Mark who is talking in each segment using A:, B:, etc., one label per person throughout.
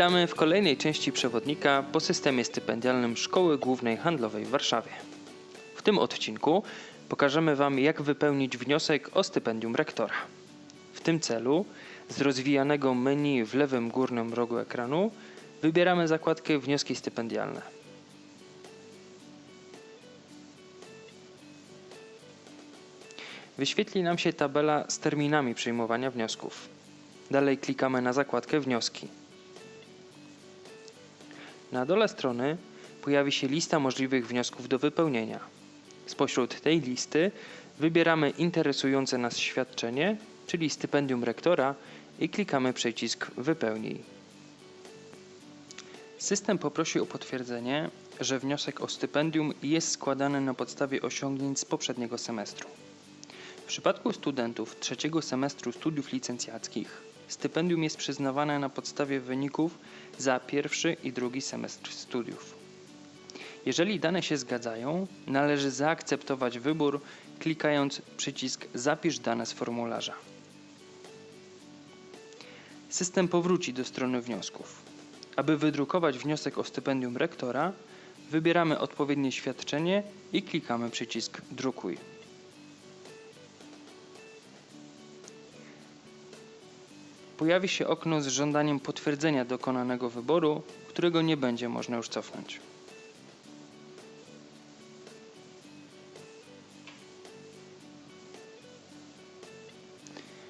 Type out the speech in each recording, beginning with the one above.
A: Witamy w kolejnej części przewodnika po systemie stypendialnym Szkoły Głównej Handlowej w Warszawie. W tym odcinku pokażemy Wam, jak wypełnić wniosek o stypendium rektora. W tym celu z rozwijanego menu w lewym górnym rogu ekranu wybieramy zakładkę Wnioski stypendialne. Wyświetli nam się tabela z terminami przyjmowania wniosków. Dalej klikamy na zakładkę Wnioski. Na dole strony pojawi się lista możliwych wniosków do wypełnienia. Spośród tej listy wybieramy interesujące nas świadczenie, czyli stypendium rektora i klikamy przycisk Wypełnij. System poprosi o potwierdzenie, że wniosek o stypendium jest składany na podstawie osiągnięć z poprzedniego semestru. W przypadku studentów trzeciego semestru studiów licencjackich stypendium jest przyznawane na podstawie wyników za pierwszy i drugi semestr studiów. Jeżeli dane się zgadzają, należy zaakceptować wybór, klikając przycisk Zapisz dane z formularza. System powróci do strony wniosków. Aby wydrukować wniosek o stypendium rektora, wybieramy odpowiednie świadczenie i klikamy przycisk Drukuj. Pojawi się okno z żądaniem potwierdzenia dokonanego wyboru, którego nie będzie można już cofnąć.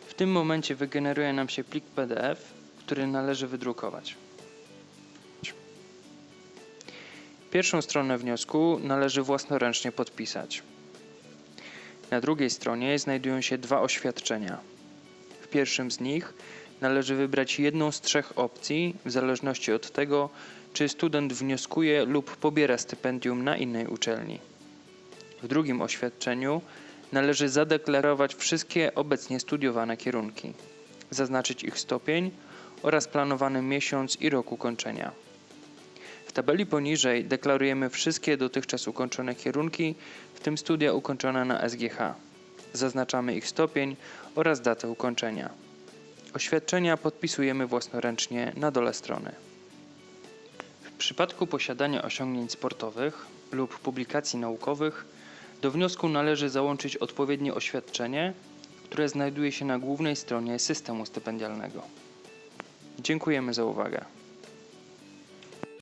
A: W tym momencie wygeneruje nam się plik PDF, który należy wydrukować. Pierwszą stronę wniosku należy własnoręcznie podpisać. Na drugiej stronie znajdują się dwa oświadczenia. W pierwszym z nich należy wybrać jedną z trzech opcji, w zależności od tego, czy student wnioskuje lub pobiera stypendium na innej uczelni. W drugim oświadczeniu należy zadeklarować wszystkie obecnie studiowane kierunki, zaznaczyć ich stopień oraz planowany miesiąc i rok ukończenia. W tabeli poniżej deklarujemy wszystkie dotychczas ukończone kierunki, w tym studia ukończone na SGH. Zaznaczamy ich stopień oraz datę ukończenia. Oświadczenia podpisujemy własnoręcznie na dole strony. W przypadku posiadania osiągnięć sportowych lub publikacji naukowych do wniosku należy załączyć odpowiednie oświadczenie, które znajduje się na głównej stronie systemu stypendialnego. Dziękujemy za uwagę.